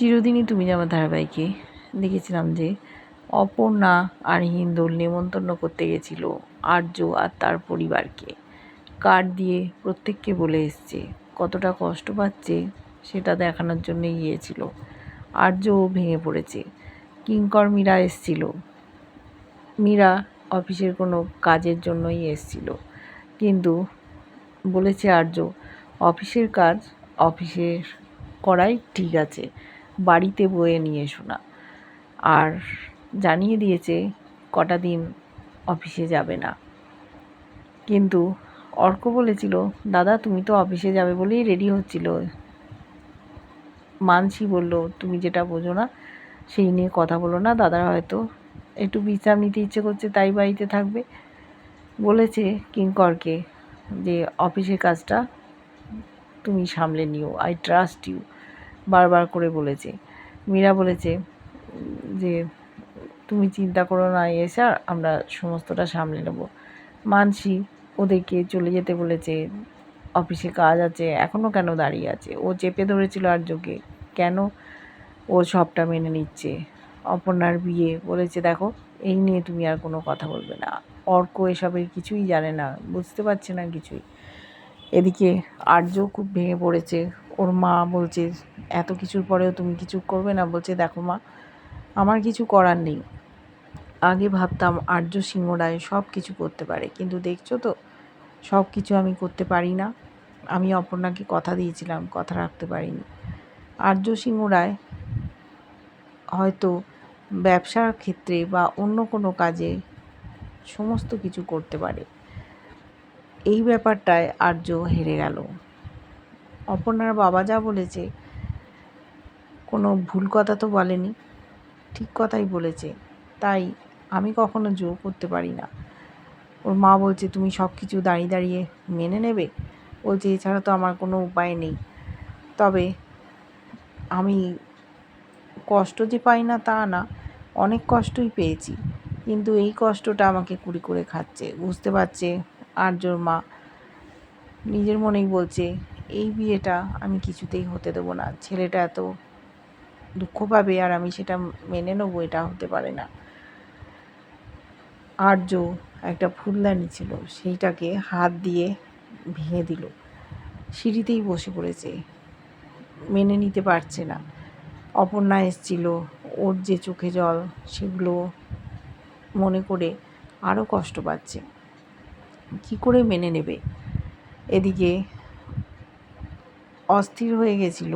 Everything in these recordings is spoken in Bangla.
চিরদিনই তুমি আমার ধারাবাহিকে দেখেছিলাম যে অপর্ণা আর হিন্দুল নেমন্তন্ন করতে গেছিল আর্য আর তার পরিবারকে। কার্ড দিয়ে প্রত্যেককে বলে এসছে, কতটা কষ্ট পাচ্ছে সেটা দেখানোর জন্য গিয়েছিল। আর্যও ভেঙে পড়েছে। কিঙ্কর মীরা এসছিল। মীরা অফিসের কোনো কাজের জন্যই এসছিল। কিন্তু বলেছে আর্য, অফিসের কাজ অফিসের করাই ঠিক আছে। বাড়িতে বয়ে নিয়ে এসো না। আর জানিয়ে দিয়েছে, কটা দিন অফিসে যাবে না। কিন্তু অর্ক বলেছিল, দাদা, তুমি তো অফিসে যাবে বলেই রেডি হচ্ছিল। মানসি বলল, তুমি যেটা বোঝো না, সেই নিয়ে কথা বলো না। দাদার হয়তো একটু বিশ্রাম নিতে ইচ্ছে করছে, তাই বাড়িতে থাকবে। বলেছে কিঙ্করকে যে, অফিসের কাজটা তুমি সামলে নিও আই ট্রাস্ট ইউ বারবার করে বলেছে। মীরা বলেছে যে, তুমি চিন্তা করো না এসে আমরা সমস্তটা সামলে নেব। মানসি ওদেরকে চলে যেতে বলেছে, অফিসে কাজ আছে এখনও কেন দাঁড়িয়ে আছে? ও চেপে ধরেছিল আর্যকে, কেন? ও সবটা মেনে নিচ্ছে। অপর্ণার বিয়ে বলেছে, দেখো, এই নিয়ে তুমি আর কোনো কথা বলবে না। অর্ক এসবের কিছুই জানে না, বুঝতে পারছে না কিছুই। এদিকে আর্য খুব ভেঙে পড়েছে ওর মা বলছে, এত কিছুর পরেও তুমি কিছু করবে না? বলছে, দেখো মা, আমার কিছু করার নেই। আগে ভাবতাম আর্য সিংহ রায় সব কিছু করতে পারে, কিন্তু দেখছ তো সব কিছু আমি করতে পারি না। আমি অপর্ণাকে কথা দিয়েছিলাম, কথা রাখতে পারিনি। আর্য সিংহ রায় হয়তো ব্যবসার ক্ষেত্রে বা অন্য কোনো কাজে সমস্ত কিছু করতে পারে। এই ব্যাপারটায় আর্য হেরে গেল। অপর্ণার বাবা যা বলেছে, কোনো ভুল কথা তো বলেনি, ঠিক কথাই বলেছে। তাই আমি কখনো জোর করতে পারি না। ওর মা বলছে, তুমি সব কিছু দাঁড়িয়ে দাঁড়িয়ে মেনে নেবে? বলছে, এছাড়া তো আমার কোনো উপায় নেই। তবে আমি কষ্ট যে পাই না তা না, অনেক কষ্টই পেয়েছি। কিন্তু এই কষ্টটা আমাকে কুড়ি করে খাচ্ছে। বুঝতে পারছে আর্যর মা। নিজের মনেই বলছে এই বিয়েটা আমি কিছুতেই হতে দেবো না। ছেলেটা এত দুঃখ পাবে আর আমি সেটা মেনে নেব, এটা হতে পারে না। আর্য একটা ফুলদানি ছিল, সেইটাকে হাত দিয়ে ভেঙে দিল। সিঁড়িতেই বসে পড়েছে, মেনে নিতে পারছে না। অপর্ণা এসছিল, ওর যে চোখে জল সেগুলো মনে করে আরও কষ্ট পাচ্ছে। কি করে মেনে নেবে? এদিকে অস্থির হয়ে গেছিল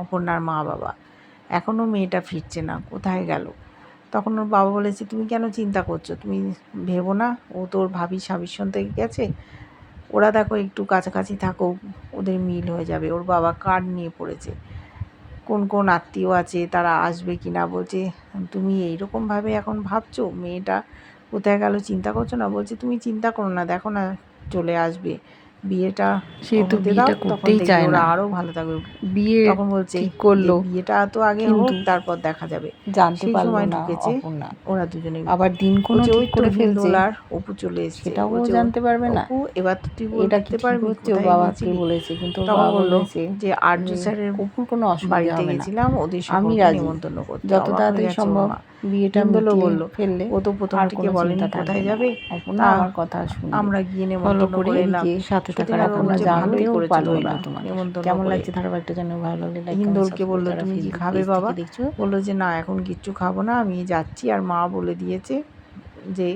অপর্ণার মা বাবা এখনও মেয়েটা ফিরছে না, কোথায় গেল? তখন ওর বাবা বলেছে, তুমি কেন চিন্তা করছ? তুমি ভেবো না, ও তোর ভাবি স্বামীর সন্তে গেছে? ওরা দেখো একটু কাছাকাছি থাকো, ওদের মিল হয়ে যাবে। ওর বাবা কার্ড নিয়ে পড়েছে। কোন কোন আত্মীয় আছে, তারা আসবে কি না? বলছে, তুমি এইরকমভাবে এখন ভাবছ? মেয়েটা কোথায় গেল? চিন্তা করছ না? বলছে, তুমি চিন্তা করো না, দেখো না, চলে আসবে। বিয়েটা সে তো হতে দাও, বিয়েটা করতেই চায় না। আরও ভালো থাকবে। বিয়ে তখন বলছে ঠিক করল। বিয়েটা তো আগে হোক তারপর দেখা যাবে। জানতে পারল না ঢুকেছে অপর্ণা। ওরা দুজনে। আবার দিন কোনো ওই করে ফেলছে। আর অপু চলে এসেছে। সেটাও ও জানতে পারবে না। এবার তো তুই কি বলতে পারবি? হচ্ছে? ও বাবাকে বলেছে কিন্তু বাবা বলেছে যে আর্য স্যারের অপুর কোনো অসুবিধা হবে না। গেছিলাম ওদের আমি রাজি। নিমন্ত্রণ করতে। যত তাড়াতাড়ি সম্ভব বিয়েটা হিন্দোলও বলল, ফেললে ও তো প্রথম থেকে বলেনি কোথায়। যাবে? অপর্ণা আমার কথা শুনবে। আমরা গিয়ে নেমন্তন্ন করে করে এলাম। সাথে বলছে, জানলেও ভালোই করেছ পারল না। কেমন লাগছে ধারাবাহিকটা জানো ভালো লাগলে? বলল তুমি কি খাবে বাবা? বলল যে না এখন কিচ্ছু খাব না আমি যাচ্ছি। আর মা বলে দিয়েছে যে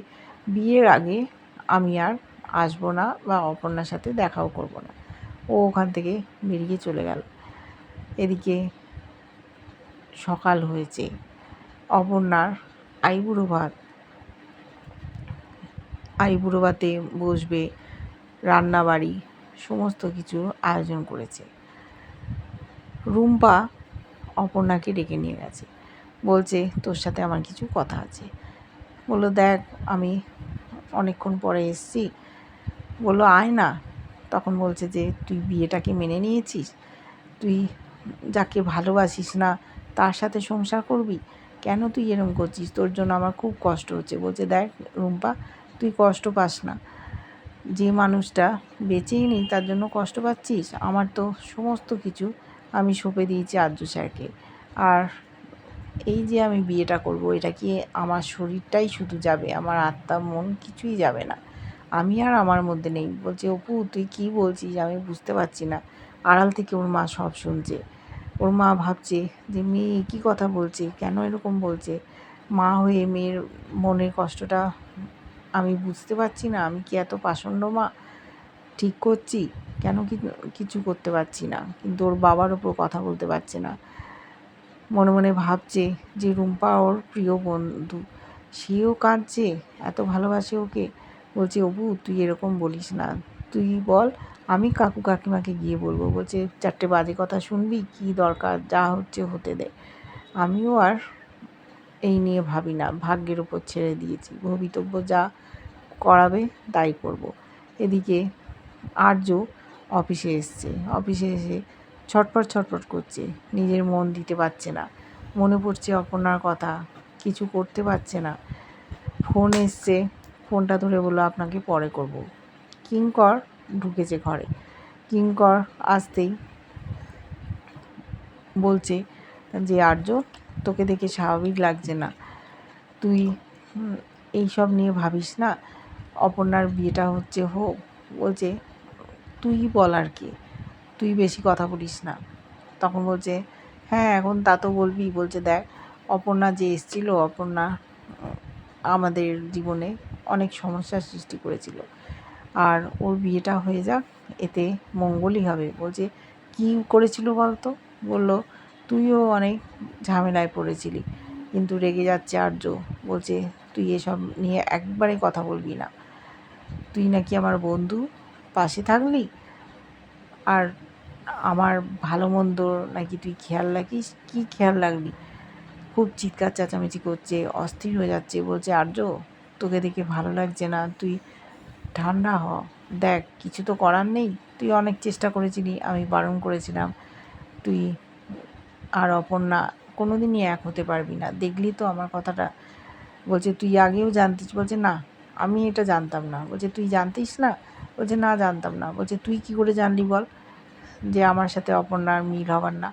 বিয়ের আগে আমি আর আসব না বা অপর্ণার সাথে দেখাও করব না। ও ওখান থেকে বেরিয়ে চলে গেল। এদিকে সকাল হয়েছে। অপর্ণার আইবুড়ো ভাত। আইবুড়ো ভাতে বসবে। রান্নাবাড়ি, সমস্ত কিছু আয়োজন করেছে। রুম্পা অপর্ণাকে ডেকে নিয়ে গেছে। বলছে, তোর সাথে আমার কিছু কথা আছে। বলল, দেখ, আমি অনেকক্ষণ পরে এসছি। বলল, আয় না। তখন বলছে যে, তুই বিয়েটাকে মেনে নিয়েছিস? তুই যাকে ভালোবাসিস না, তার সাথে সংসার করবি? কেন তুই এরম করছিস? তোর জন্য আমার খুব কষ্ট হচ্ছে। বলছে, দেখ রুম্পা, তুই কষ্ট পাস না। যে মানুষটা বেঁচেই নেই, তার জন্য কষ্ট পাচ্ছিস? আমার তো সমস্ত কিছু আমি সঁপে দিয়েছি আর্য স্যারকে। আর এই যে আমি বিয়েটা করব, এটা কি আমার শরীরটাই শুধু যাবে? আমার আত্মা, মন কিছুই যাবে না। আমি আর আমার মধ্যে নেই। বলছে, অপু, তুই কি বলছিস? আমি বুঝতে পারছি না। আড়াল থেকে ওর মা সব শুনছে। ওর মা ভাবছে যে, মেয়ে কী কথা বলছে? কেন এরকম বলছে? মা হয়ে মেয়ের মনের কষ্টটা আমি বুঝতে পারছি না, আমি কি এত পাষণ্ড মা ঠিক করছি? কেন কি, কিছু করতে পারছি না? কিন্তু ওর বাবার ওপর কথা বলতে পারছে না। মনে মনে ভাবছে যে রুম্পা ওর প্রিয় বন্ধু। সেও কাঁদছে, এত ভালোবাসে ওকে। বলছে অবু তুই এরকম বলিস না। তুই বল, আমি কাকু কাকিমাকে গিয়ে বলব। বলছে, চারটে বাজে কথা শুনবি, কি দরকার, যা হচ্ছে হতে দে। আমিও আর এই নিয়ে ভাবি না, ভাগ্যের উপর ছেড়ে দিয়েছি। ভবিতব্য যা করাবে, তাই করব। এদিকে আর্য অফিসে এসছে। অফিসে এসে ছটপট ছটপট করছে। নিজের মন দিতে পারছে না। মনে পড়ছে অপর্ণার কথা। কিছু করতে পারছে না। ফোন এসছে। ফোনটা ধরে বলল, আপনাকে পরে করব। কিঙ্কর ঢুকেছে ঘরে। কিঙ্কর আসতেই বলছে যে, আর্য, তোকে দেখে স্বাভাবিক লাগছে না। তুই এইসব নিয়ে ভাবিস না? অপর্ণার বিয়েটা হচ্ছে হোক বলছে, তুই বল আর কি, তুই বেশি কথা বলিস না। তখন বলছে হ্যাঁ এখন তা তো বলবি। বলছে, দেখ, অপর্ণা যে এসছিল, অপর্ণা, আমাদের জীবনে অনেক সমস্যার সৃষ্টি করেছিল। আর ওর বিয়েটা হয়ে যাক, এতে মঙ্গলই হবে। বলছে, কি করেছিল বলতো? বলল, তুইও অনেক ঝামেলায় পড়েছিলি, কিন্তু রেগে যাচ্ছে আর্য। বলছে, তুই এসব নিয়ে একবারে কথা বলবি না। তুই নাকি আমার বন্ধু, পাশে থাকলি? আর আমার ভালো মন্দ নাকি তুই খেয়াল রাখিস? কি খেয়াল রাখবি খুব চিৎকার চেঁচামেচি করছে, অস্থির হয়ে যাচ্ছে, বলছে, আর্য, তোকে দেখে ভালো লাগছে না, তুই ঠান্ডা হ। দেখ, কিছু তো করার নেই। তুই অনেক চেষ্টা করেছিলি, আমি বারণ করেছিলাম। তুই আর অপর্ণা কোনো দিনই এক হতে পারবি না। দেখলি তো আমার কথাটা? বলছে, তুই আগেও জানতিস? বলছে, না। আমি এটা জানতাম না। বলছে, তুই জানতিস না? বলছে, না, জানতাম না। বলছে, তুই কি করে জানলি বল যে আমার সাথে অপর্ণার মিল হবার না?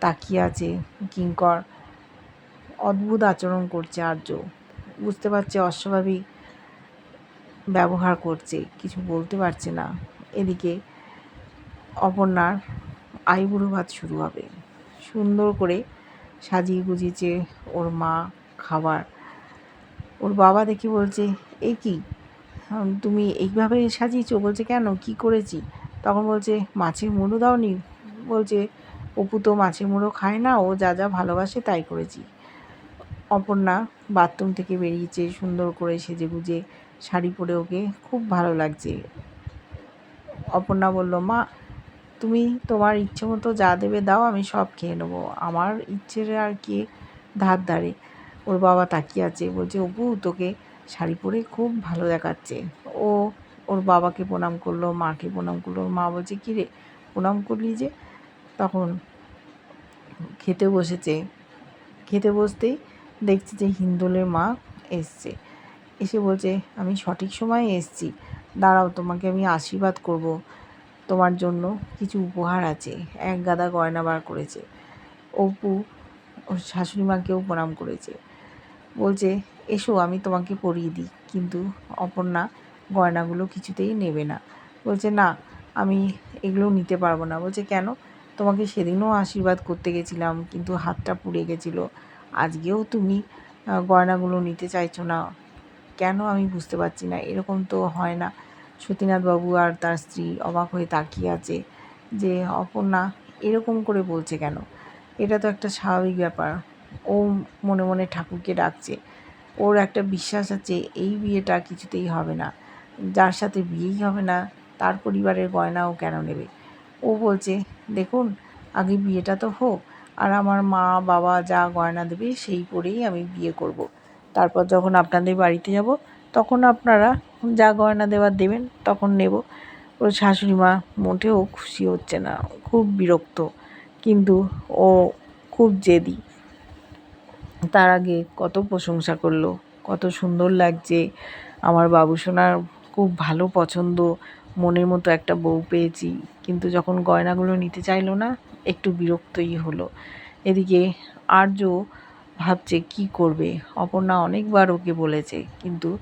তাকিয়ে আছে কিঙ্কর। অদ্ভুত আচরণ করছে আর্য। বুঝতে পারছে, অস্বাভাবিক ব্যবহার করছে, কিছু বলতে পারছে না। এদিকে অপর্ণার আইবুড়ো ভাত শুরু হবে। সুন্দর করে সাজিয়ে গুজিয়েছে ওর মা খাবার। ওর বাবা দেখি বলছে এই কি? তুমি এইভাবে সাজিয়েছো? বলছে, কেন? কি করেছি? তখন বলছে, মাছের মুড়ো দাওনি। বলছে, অপু তো মাছের মুড়ো খায় না, ও যা যা ভালোবাসে তাই করেছি। অপর্ণা বাথরুম থেকে বেরিয়েছে, সুন্দর করে সেজে গুজে শাড়ি পরে ওকে খুব ভালো লাগছে। অপর্ণা বলল, মা, তুমি তোমার ইচ্ছে মতো যা দেবে দাও, আমি সব খেয়ে নেব। আমার ইচ্ছের আর কি ধার ধারে। ওর বাবা তাকিয়ে আছে, বলছে, অপু, তোকে শাড়ি পরে খুব ভালো দেখাচ্ছে। ও ওর বাবাকে প্রণাম করল, মাকে প্রণাম করল। ওর মা বলছে, কী রে, প্রণাম করলি যে? তখন খেতে বসেছে। খেতে বসতেই দেখছি যে হিন্দোলের মা এসছে। এসে বলছে, আমি সঠিক সময়ে এসছি। দাঁড়াও, তোমাকে আমি আশীর্বাদ করব। তোমার জন্য কিছু উপহার আছে। এক গাদা গয়না বার করেছে। অপু, ওর শাশুড়ি মাকেও প্রণাম করেছে। বলছে এসো, আমি তোমাকে পরিয়ে দিই। কিন্তু অপর্ণা গয়নাগুলো কিছুতেই নেবে না। বলছে না, আমি এগুলো নিতে পারব না। বলছে কেন? তোমাকে সেদিনও আশীর্বাদ করতে গেছিলাম, কিন্তু হাতটা পুড়ে গেছিল। আজকেও তুমি গয়নাগুলো নিতে চাইছো না। কেন আমি বুঝতে পারছি না। এরকম তো হয় না। সতীনাথবাবু আর তার স্ত্রী অবাক হয়ে তাকিয়ে আছে যে, অপর্ণা, এরকম করে বলছে কেন? এটা তো একটা স্বাভাবিক ব্যাপার। ও মনে মনে ঠাকুরকে ডাকছে। ওর একটা বিশ্বাস আছে, এই বিয়েটা কিছুতেই হবে না। যার সাথে বিয়েই হবে না, তার পরিবারের গয়না ও কেন নেবে? ও বলছে, দেখুন, আগে বিয়েটা তো হোক, আর আমার মা, বাবা যা গয়না দেবে সেই পরেই আমি বিয়ে করব। তারপর যখন আপনাদের বাড়িতে যাব, তখন আপনারা যা গয়না দেওয়ার দেবেন, তখন নেব। ওর শাশুড়ি মা মোটেও খুশি হচ্ছে না, খুব বিরক্ত। কিন্তু ও খুব জেদি। তার আগে কত প্রশংসা করল, কত সুন্দর লাগছে। আমার বাবু সোনার খুব ভালো পছন্দ, মনের মতো একটা বউ পেয়েছি। কিন্তু যখন গয়নাগুলো নিতে চাইলো না, একটু বিরক্তই হলো। এদিকে আর্য ভাবছে, কি করবে? অপর্ণা অনেকবার ওকে বলেছে, কিন্তু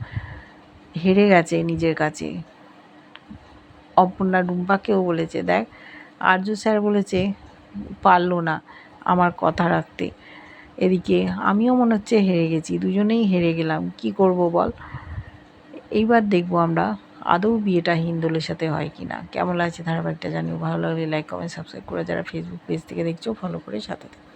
হেরে গেছে নিজের কাছে। অপর্ণা ডুম্পাকেও বলেছে, দেখ, আর্য স্যার বলেছে, পারল না আমার কথা রাখতে। এদিকে আমিও মনে হচ্ছে হেরে গেছি, দুজনেই হেরে গেলাম, কি করব বল? এইবার দেখব আমরা আদৌ বিয়েটা হিন্দোলের সাথে হয় কি না কেমন লাগছে ধারাবাহিকটা জানিও, ভালো লাগলে লাইক কমেন্ট সাবস্ক্রাইব করে যারা ফেসবুক পেজ থেকে দেখছ ফলো করে সাথে থেকো।